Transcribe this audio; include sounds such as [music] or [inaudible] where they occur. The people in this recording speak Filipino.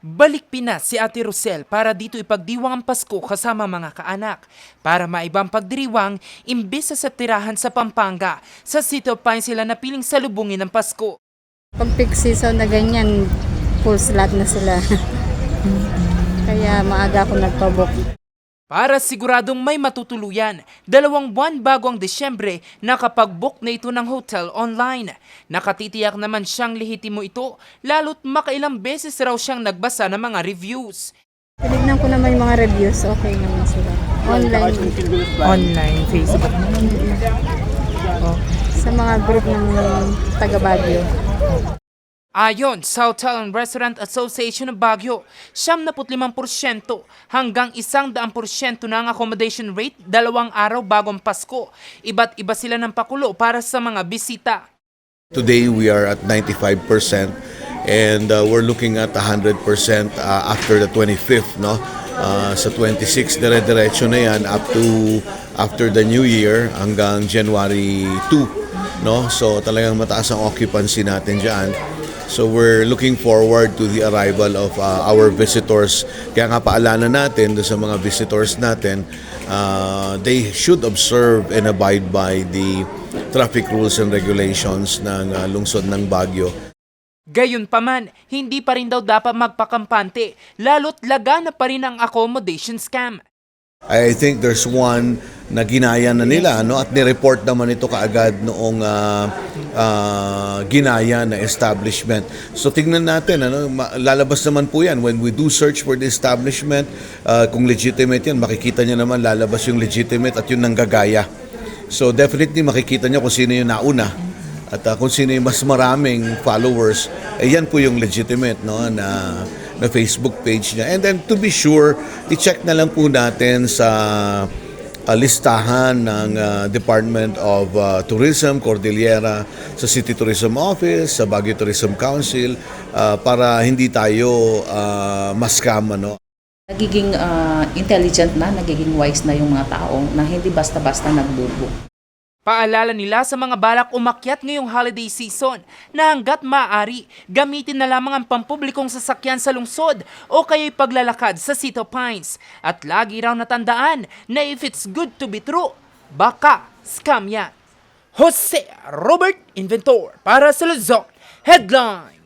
Balik Pinas si Ate Rosel para dito ipagdiwang ang Pasko kasama mga kaanak. Para maibang pagdiriwang, imbes sa tirahan sa Pampanga, sa City of Pines sila napiling salubungin ng Pasko. Pag peak season na ganyan, full slot na sila. [laughs] Kaya maaga ako nagpabook. Para siguradong may matutuluyan, dalawang buwan bago ang Desyembre, nakapag-book na ito ng hotel online. Nakatitiyak naman siyang lehitimo ito, lalo't makailang beses raw siyang nagbasa ng mga reviews. Tinignan ko naman yung mga reviews, okay naman sila. Online, Online, Facebook. sa mga group ng taga Baguio. Ayon sa Hotel and Restaurant Association ng Baguio, 75% hanggang 100% na ang accommodation rate dalawang araw bagong Pasko. Iba't iba sila ng pakulo para sa mga bisita. Today we are at 95% and uh, we're looking at 100% uh, after the 25th no. Uh, sa 26 dire-diretso na yan up to after the new year hanggang January 2 no. So talagang mataas ang occupancy natin diyan. So we're looking forward to the arrival of uh, our visitors. Kaya nga paalala natin sa mga visitors natin, uh, they should observe and abide by the traffic rules and regulations ng uh, lungsod ng Baguio. Gayunpaman, hindi pa rin daw dapat magpakampante, lalo't lagana pa rin ang accommodation scam. I think there's one na ginaya na nila no at ni-report naman ito kaagad noong ah, ah, ginaya na establishment. So tingnan natin ano lalabas naman po 'yan when we do search for the establishment ah, kung legitimate 'yan makikita niyo naman lalabas yung legitimate at yung nanggagaya. So definitely makikita niyo kung sino yung nauna at ah, kung sino yung mas maraming followers, eh, yan po yung legitimate no na na Facebook page niya. And then to be sure, i-check na lang po natin sa ah, listahan ng ah, Department of ah, Tourism, Cordillera, sa City Tourism Office, sa Baguio Tourism Council ah, para hindi tayo uh, mascam ano. Nagiging ah, intelligent na, nagiging wise na yung mga tao na hindi basta-basta nagbubo. Paalala nila sa mga balak umakyat ngayong holiday season na hanggat maaari, gamitin na lamang ang pampublikong sasakyan sa lungsod o kaya'y paglalakad sa Cito Pines. At lagi raw natandaan na if it's good to be true, baka scam yan. Jose Robert Inventor para sa Luzon Headline.